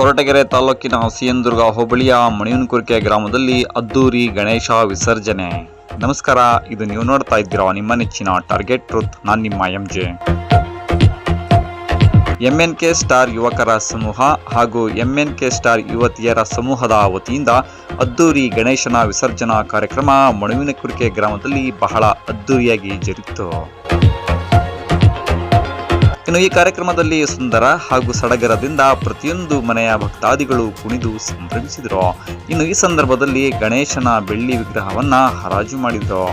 ಕೊರಟಗೆರೆ ತಾಲೂಕಿನ ಸಿಯಂದುರ್ಗ ಹೋಬಳಿಯ ಮಣಿಯನ್ಕುರ್ಕೆ ಗ್ರಾಮದಲ್ಲಿ ಅದ್ದೂರಿ ಗಣೇಶ ವಿಸರ್ಜನೆ. ನಮಸ್ಕಾರ, ಇದು ನೀವು ನೋಡ್ತಾ ಇದ್ದೀರಾ ನಿಮ್ಮ ನೆಚ್ಚಿನ ಟಾರ್ಗೆಟ್ ಟ್ರೂತ್ ನಾನು ನಿಮ್ಮ ಎಂ ಜೆ ಎಂಎನ್ಕೆ ಸ್ಟಾರ್ ಯುವಕರ ಸಮೂಹ ಹಾಗೂ ಎಂಎನ್ಕೆ ಸ್ಟಾರ್ ಯುವತಿಯರ ಸಮೂಹದ ವತಿಯಿಂದ ಅದ್ದೂರಿ ಗಣೇಶನ ವಿಸರ್ಜನಾ ಕಾರ್ಯಕ್ರಮ ಮಣುವಿನಕುರ್ಕೆ ಗ್ರಾಮದಲ್ಲಿ ಬಹಳ ಅದ್ದೂರಿಯಾಗಿ ಜರುಗಿತು. ಇನ್ನು ಈ ಕಾರ್ಯಕ್ರಮದಲ್ಲಿ ಸುಂದರ ಹಾಗೂ ಸಡಗರದಿಂದ ಪ್ರತಿಯೊಂದು ಮನೆಯ ಭಕ್ತಾದಿಗಳು ಕುಣಿದು ಸಂಭ್ರಮಿಸಿದರು. ಇನ್ನು ಈ ಸಂದರ್ಭದಲ್ಲಿ ಗಣೇಶನ ಬೆಳ್ಳಿ ವಿಗ್ರಹವನ್ನ ಹರಾಜು ಮಾಡಿದರು.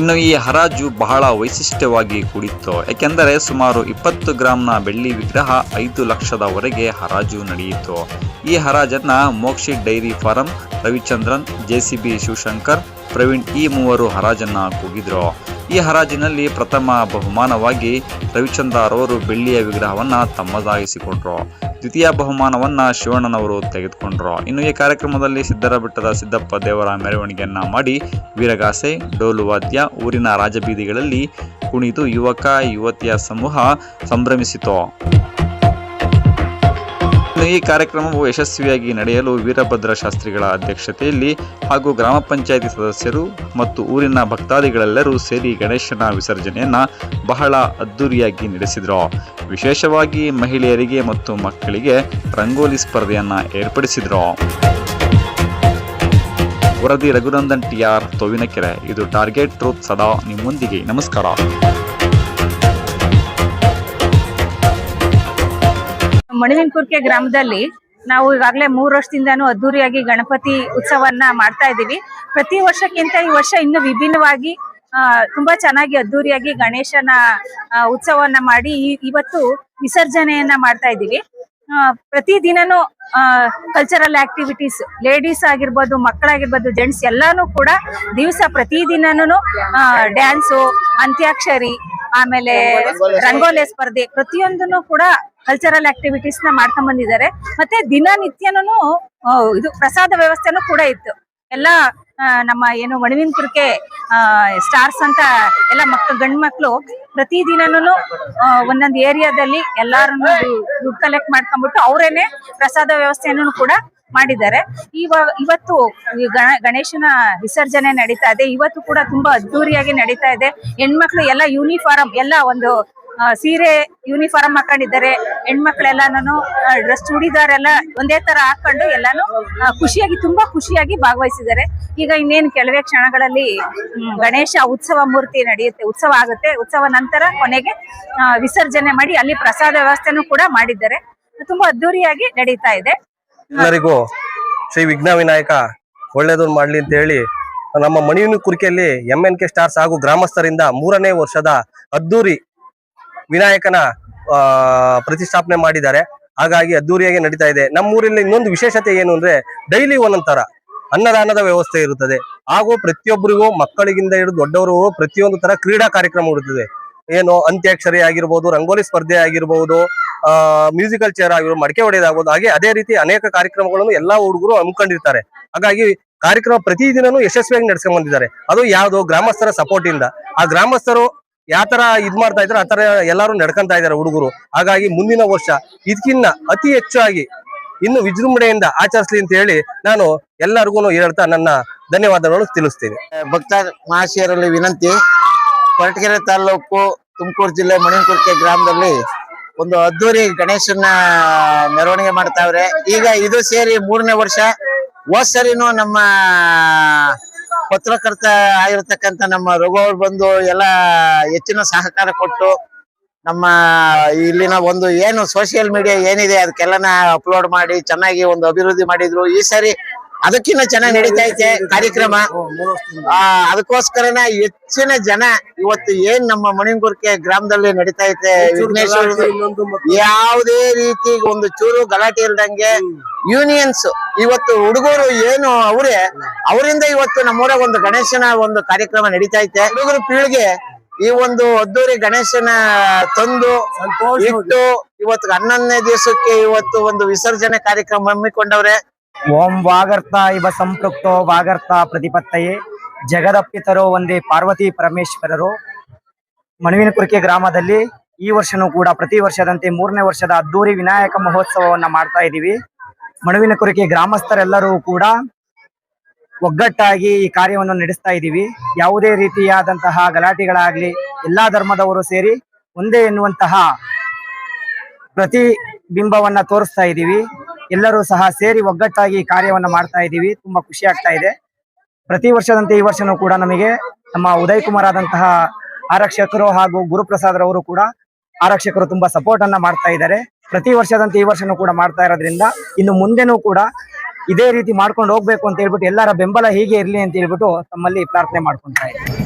ಇನ್ನು ಈ ಹರಾಜು ಬಹಳ ವೈಶಿಷ್ಟ್ಯವಾಗಿ ಕೂಡಿತ್ತು. ಯಾಕೆಂದರೆ ಸುಮಾರು ಇಪ್ಪತ್ತು ಗ್ರಾಂನ ಬೆಳ್ಳಿ ವಿಗ್ರಹ ಐದು ಲಕ್ಷದವರೆಗೆ ಹರಾಜು ನಡೆಯಿತು. ಈ ಹರಾಜನ್ನ Mokshi dairy farm Ravichandran JCB Shivashankar, Praveen ಈ ಮೂವರು ಹರಾಜನ್ನ ಕೂಗಿದ್ರು. ಈ ಹರಾಜಿನಲ್ಲಿ ಪ್ರಥಮ ಬಹುಮಾನವಾಗಿ ರವಿಚಂದ್ರ ಅವರು ಬೆಳ್ಳಿಯ ವಿಗ್ರಹವನ್ನು ತಮ್ಮದಾಗಿಸಿಕೊಂಡ್ರು. ದ್ವಿತೀಯ ಬಹುಮಾನವನ್ನು ಶಿವಣ್ಣನವರು ತೆಗೆದುಕೊಂಡ್ರು. ಇನ್ನು ಈ ಕಾರ್ಯಕ್ರಮದಲ್ಲಿ ಸಿದ್ದರ ಬೆಟ್ಟದ ಸಿದ್ದಪ್ಪ ದೇವರ ಮೆರವಣಿಗೆಯನ್ನು ಮಾಡಿ ವೀರಗಾಸೆ ಡೋಲು ವಾದ್ಯ ಊರಿನ ರಾಜಬೀದಿಗಳಲ್ಲಿ ಕುಣಿದು ಯುವಕ, ಯುವತಿಯ ಸಮೂಹ ಸಂಭ್ರಮಿಸಿತು. ಈ ಕಾರ್ಯಕ್ರಮವು ಯಶಸ್ವಿಯಾಗಿ ನಡೆಯಲು ವೀರಭದ್ರ ಶಾಸ್ತ್ರಿಗಳ ಅಧ್ಯಕ್ಷತೆಯಲ್ಲಿ ಹಾಗೂ ಗ್ರಾಮ ಪಂಚಾಯಿತಿ ಸದಸ್ಯರು ಮತ್ತು ಊರಿನ ಭಕ್ತಾದಿಗಳೆಲ್ಲರೂ ಸೇರಿ ಗಣೇಶನ ವಿಸರ್ಜನೆಯನ್ನು ಬಹಳ ಅದ್ದೂರಿಯಾಗಿ ನಡೆಸಿದರು. ವಿಶೇಷವಾಗಿ ಮಹಿಳೆಯರಿಗೆ ಮತ್ತು ಮಕ್ಕಳಿಗೆ ರಂಗೋಲಿ ಸ್ಪರ್ಧೆಯನ್ನು ಏರ್ಪಡಿಸಿದರು. ವರದಿ ರಘುನಂದನ್ ಟಿ ಆರ್ ತೋವಿನಕೆರೆ, ಇದು ಟಾರ್ಗೆಟ್ ಟ್ರೂತ್ ಸದಾ ನಿಮ್ಮೊಂದಿಗೆ. ನಮಸ್ಕಾರ. ಮಣಿವಿನಕುರ್ಕೆ ಗ್ರಾಮದಲ್ಲಿ ನಾವು ಈಗಾಗಲೇ ಮೂರು ವರ್ಷದಿಂದಾನು ಅದ್ದೂರಿಯಾಗಿ ಗಣಪತಿ ಉತ್ಸವವನ್ನ ಮಾಡ್ತಾ ಇದ್ದೀವಿ. ಪ್ರತಿ ವರ್ಷಕ್ಕಿಂತ ಈ ವರ್ಷ ಇನ್ನು ವಿಭಿನ್ನವಾಗಿ ತುಂಬಾ ಚೆನ್ನಾಗಿ ಅದ್ದೂರಿಯಾಗಿ ಗಣೇಶನ ಉತ್ಸವವನ್ನ ಮಾಡಿ ಇವತ್ತು ವಿಸರ್ಜನೆಯನ್ನ ಮಾಡ್ತಾ ಇದ್ದೀವಿ. ಪ್ರತಿ ದಿನನೂ ಕಲ್ಚರಲ್ ಆಕ್ಟಿವಿಟೀಸ್ ಲೇಡೀಸ್ ಆಗಿರ್ಬೋದು, ಮಕ್ಕಳಾಗಿರ್ಬೋದು ಜೆಂಟ್ಸ್ ಎಲ್ಲಾನು ಕೂಡ ದಿವಸ ಪ್ರತಿ ದಿನನೂ ಡ್ಯಾನ್ಸು ಅಂತ್ಯಾಕ್ಷರಿ, ಆಮೇಲೆ ರಂಗೋಲಿ ಸ್ಪರ್ಧೆ ಪ್ರತಿಯೊಂದನ್ನು ಕೂಡ ಕಲ್ಚರಲ್ ಆಕ್ಟಿವಿಟೀಸ್ನ ಮಾಡ್ಕೊಂಡ್ ಬಂದಿದ್ದಾರೆ. ಮತ್ತೆ ದಿನನಿತ್ಯನೂ ಇದು ಪ್ರಸಾದ ವ್ಯವಸ್ಥೆನೂ ಕೂಡ ಇತ್ತು. ಎಲ್ಲ ನಮ್ಮ ಏನು ಒಣವಿನ ಕುರ್ಕೆ ಸ್ಟಾರ್ಸ್ ಅಂತ ಎಲ್ಲ ಮಕ್ಕಳು ಗಂಡ್ ಮಕ್ಕಳು ಪ್ರತಿ ದಿನನೂ ಒಂದೊಂದು ಏರಿಯಾದಲ್ಲಿ ಎಲ್ಲಾರನ್ನು ದುಡ್ಡು ಕಲೆಕ್ಟ್ ಮಾಡ್ಕೊಂಡ್ಬಿಟ್ಟು ಅವರೇನೆ ಪ್ರಸಾದ ವ್ಯವಸ್ಥೆಯನ್ನು ಕೂಡ ಮಾಡಿದ್ದಾರೆ. ಇವ, ಇವತ್ತು ಗಣ, ಗಣೇಶನ ವಿಸರ್ಜನೆ ನಡೀತಾ ಇದೆ. ಇವತ್ತು ಕೂಡ ತುಂಬಾ ಅದ್ದೂರಿಯಾಗಿ ನಡೀತಾ ಇದೆ. ಹೆಣ್ಮಕ್ಳು ಎಲ್ಲ ಯೂನಿಫಾರ್ಮ್ ಎಲ್ಲ ಒಂದು ಸೀರೆ ಯೂನಿಫಾರ್ಮ್ ಹಾಕೊಂಡಿದ್ದಾರೆ, ಹೆಣ್ಮಕ್ಳೆಲ್ಲಾನು ಡ್ರೆಸ್ ಚೂಡಿದಾರೆಲ್ಲ ಒಂದೇ ತರ ಹಾಕೊಂಡು ಎಲ್ಲಾನು ಖುಷಿಯಾಗಿ, ತುಂಬಾ ಖುಷಿಯಾಗಿ ಭಾಗವಹಿಸಿದ್ದಾರೆ. ಈಗ ಇನ್ನೇನು ಕೆಲವೇ ಕ್ಷಣಗಳಲ್ಲಿ ಗಣೇಶ ಉತ್ಸವ ಮೂರ್ತಿ ನಡೆಯುತ್ತೆ, ಉತ್ಸವ ಆಗುತ್ತೆ. ಉತ್ಸವ ನಂತರ ಕೊನೆಗೆ ವಿಸರ್ಜನೆ ಮಾಡಿ ಅಲ್ಲಿ ಪ್ರಸಾದ ವ್ಯವಸ್ಥೆನೂ ಕೂಡ ಮಾಡಿದ್ದಾರೆ. ತುಂಬಾ ಅದ್ದೂರಿಯಾಗಿ ನಡೀತಾ ಇದೆ. ಎಲ್ಲರಿಗೂ ಶ್ರೀ ವಿಘ್ನ ವಿನಾಯಕ ಒಳ್ಳೇದನ್ನು ಮಾಡ್ಲಿ ಅಂತ ಹೇಳಿ, ನಮ್ಮ ಮಣಿಯೂರು ಕುರಿಕೆಯಲ್ಲಿ ಎಂ ಎನ್ ಕೆ ಸ್ಟಾರ್ಸ್ ಹಾಗೂ ಗ್ರಾಮಸ್ಥರಿಂದ ಮೂರನೇ ವರ್ಷದ ಅದ್ದೂರಿ ವಿನಾಯಕನ ಪ್ರತಿಷ್ಠಾಪನೆ ಮಾಡಿದ್ದಾರೆ. ಹಾಗಾಗಿ ಅದ್ದೂರಿಯಾಗಿ ನಡೀತಾ ಇದೆ. ನಮ್ಮೂರಲ್ಲಿ ಇನ್ನೊಂದು ವಿಶೇಷತೆ ಏನು ಅಂದ್ರೆ ಡೈಲಿ ಒಂದೊಂದರ ಅನ್ನದಾನದ ವ್ಯವಸ್ಥೆ ಇರುತ್ತದೆ. ಹಾಗೂ ಪ್ರತಿಯೊಬ್ಬರಿಗೂ ಮಕ್ಕಳಿಗಿಂದ ಹಿಡಿದು ದೊಡ್ಡವರು ಪ್ರತಿಯೊಂದು ತರ ಕ್ರೀಡಾ ಕಾರ್ಯಕ್ರಮ ಇರುತ್ತದೆ ಏನು ಅಂತ್ಯಾಕ್ಷರಿ ಆಗಿರ್ಬೋದು, ರಂಗೋಲಿ ಸ್ಪರ್ಧೆ ಆಗಿರ್ಬೋದು, ಆ, ಮ್ಯೂಸಿಕಲ್ ಚೇರ್ ಆಗಿರ್ಬೋದು, ಮಡಿಕೆ ಹೊಡೆಯದಾಗ್ಬೋದು ಹಾಗೆ ಅದೇ ರೀತಿ ಅನೇಕ ಕಾರ್ಯಕ್ರಮಗಳನ್ನು ಎಲ್ಲಾ ಹುಡುಗರು ಹಮ್ಮಿಕೊಂಡಿರ್ತಾರೆ. ಹಾಗಾಗಿ ಕಾರ್ಯಕ್ರಮ ಪ್ರತಿದಿನನೂ ಯಶಸ್ವಿಯಾಗಿ ನಡೆಸ್ಕೊಂಡ್ ಬಂದಿದ್ದಾರೆ. ಅದು ಯಾವುದು ಗ್ರಾಮಸ್ಥರ ಸಪೋರ್ಟ್ ಇಂದ. ಆ ಗ್ರಾಮಸ್ಥರು ಯಾವ ತರ ಇದ್ ಮಾಡ್ತಾ ಇದ್ರೆ, ಆ ತರ ಎಲ್ಲಾರು ನಡ್ಕೊಂತ ಇದಾರೆ ಹುಡುಗರು. ಹಾಗಾಗಿ ಮುಂದಿನ ವರ್ಷ ಇದಕ್ಕಿನ್ನ ಅತಿ ಹೆಚ್ಚಾಗಿ ಇನ್ನು ವಿಜೃಂಭಣೆಯಿಂದ ಆಚರಿಸ್ಲಿ ಅಂತ ಹೇಳಿ ನಾನು ಎಲ್ಲರಿಗೂ ಹೇಳ್ತಾ ನನ್ನ ಧನ್ಯವಾದಗಳು ತಿಳಿಸ್ತೀನಿ. ಭಕ್ತ ಮಹಾಶಯರಲ್ಲಿ ವಿನಂತಿ, ಕೊರಟಗೆರೆ ತಾಲೂಕು ತುಮಕೂರು ಜಿಲ್ಲೆ ಮಣಿಕುರ್ಕೆ ಗ್ರಾಮದಲ್ಲಿ ಒಂದು ಅದ್ದೂರಿ ಗಣೇಶನ ಮೆರವಣಿಗೆ ಮಾಡ್ತಾವ್ರೆ. ಈಗ ಇದು ಸೇರಿ ಮೂರನೇ ವರ್ಷ, ಹೋದ್ ಸರಿನೂ ನಮ್ಮ ಪತ್ರಕರ್ತ ಆಗಿರ್ತಕ್ಕಂಥ ನಮ್ಮ ರಘು ಬಂದು ಎಲ್ಲ ಹೆಚ್ಚಿನ ಸಹಕಾರ ಕೊಟ್ಟು ನಮ್ಮ ಇಲ್ಲಿನ ಒಂದು ಏನು ಸೋಷಿಯಲ್ ಮೀಡಿಯಾ ಏನಿದೆ, ಅದಕ್ಕೆಲ್ಲನ ಅಪ್ಲೋಡ್ ಮಾಡಿ, ಚೆನ್ನಾಗಿ ಒಂದು ಅಭಿವೃದ್ಧಿ ಮಾಡಿದ್ರು. ಈ ಸರಿ ಅದಕ್ಕಿಂತ ಚೆನ್ನಾಗಿ ನಡೀತಾ ಐತೆ ಕಾರ್ಯಕ್ರಮ. ಆ ಅದಕ್ಕೋಸ್ಕರನ ಹೆಚ್ಚಿನ ಜನ ಇವತ್ತು ಏನ್ ನಮ್ಮ ಮಣಿಂಗುರ್ಕೆ ಗ್ರಾಮದಲ್ಲಿ ನಡೀತಾ ಐತೆ ವಿಘ್ನೇಶ್ವರ ಯಾವುದೇ ರೀತಿ ಒಂದು ಚೂರು ಗಲಾಟೆ ಇಲ್ದಂಗೆ ಯೂನಿಯನ್ಸ್ ಇವತ್ತು ಹುಡುಗರು ಏನು ಅವರೇ ಅವರಿಂದ ಇವತ್ತು ನಮ್ಮೂರಾಗ ಒಂದು ಗಣೇಶನ ಒಂದು ಕಾರ್ಯಕ್ರಮ ನಡೀತಾ ಐತೆ. ಹುಡುಗರ ಪೀಳಿಗೆ ಈ ಒಂದು ಅದ್ದೂರಿ ಗಣೇಶನ ತಂದು ಇಟ್ಟು ಇವತ್ತು ಹನ್ನೊಂದನೇ ದಿವಸಕ್ಕೆ ಇವತ್ತು ಒಂದು ವಿಸರ್ಜನೆ ಕಾರ್ಯಕ್ರಮ ಹಮ್ಮಿಕೊಂಡವ್ರೆ. ಓಂ ವಾಗರ್ತ ಇವ ಸಂಪೃಕ್ತೋ ವಾಗರ್ತ ಪ್ರತಿಪತ್ತಯೇ. ಜಗದಪ್ಪಿತರೋ ಒಂದೇ ಪಾರ್ವತಿ ಪರಮೇಶ್ವರರು. ಮಣವಿನಕುರ್ಕೆ ಗ್ರಾಮದಲ್ಲಿ ಈ ವರ್ಷನೂ ಕೂಡ ಪ್ರತಿ ವರ್ಷದಂತೆ ಮೂರನೇ ವರ್ಷದ ಅದ್ದೂರಿ ವಿನಾಯಕ ಮಹೋತ್ಸವವನ್ನು ಮಾಡ್ತಾ ಇದ್ದೀವಿ ಮಣುವಿನ ಕುರಿಕೆ ಗ್ರಾಮಸ್ಥರೆಲ್ಲರೂ ಕೂಡ ಒಗ್ಗಟ್ಟಾಗಿ ಈ ಕಾರ್ಯವನ್ನು ನಡೆಸ್ತಾ ಇದ್ದೀವಿ ಯಾವುದೇ ರೀತಿಯಾದಂತಹ ಗಲಾಟೆಗಳಾಗ್ಲಿ, ಎಲ್ಲಾ ಧರ್ಮದವರು ಸೇರಿ ಒಂದೇ ಎನ್ನುವಂತಹ ಪ್ರತಿಬಿಂಬವನ್ನ ತೋರಿಸ್ತಾ ಇದ್ದೀವಿ ಎಲ್ಲರೂ ಸಹ ಸೇರಿ ಒಗ್ಗಟ್ಟಾಗಿ ಕಾರ್ಯವನ್ನು ಮಾಡ್ತಾ ಇದ್ದೀವಿ. ತುಂಬಾ ಖುಷಿ ಆಗ್ತಾ ಇದೆ. ಪ್ರತಿ ವರ್ಷದಂತೆ ಈ ವರ್ಷನೂ ಕೂಡ ನಮಗೆ ನಮ್ಮ ಉದಯ್ ಕುಮಾರ್ ಆದಂತಹ ಆರಕ್ಷಕರು ಹಾಗೂ ಗುರುಪ್ರಸಾದ್ರವರು ಕೂಡ ಆರಕ್ಷಕರು ತುಂಬಾ ಸಪೋರ್ಟ್ ಅನ್ನ ಮಾಡ್ತಾ ಇದ್ದಾರೆ. ಪ್ರತಿ ವರ್ಷದಂತೆ ಈ ವರ್ಷನೂ ಕೂಡ ಮಾಡ್ತಾ ಇರೋದ್ರಿಂದ ಇನ್ನು ಮುಂದೆನೂ ಕೂಡ ಇದೇ ರೀತಿ ಮಾಡ್ಕೊಂಡು ಹೋಗ್ಬೇಕು ಅಂತ ಹೇಳ್ಬಿಟ್ಟು ಎಲ್ಲರ ಬೆಂಬಲ ಹೀಗೆ ಇರಲಿ ಅಂತ ಹೇಳ್ಬಿಟ್ಟು ತಮ್ಮಲ್ಲಿ ಪ್ರಾರ್ಥನೆ ಮಾಡ್ಕೊಂತಾ ಇದ್ದೀನಿ.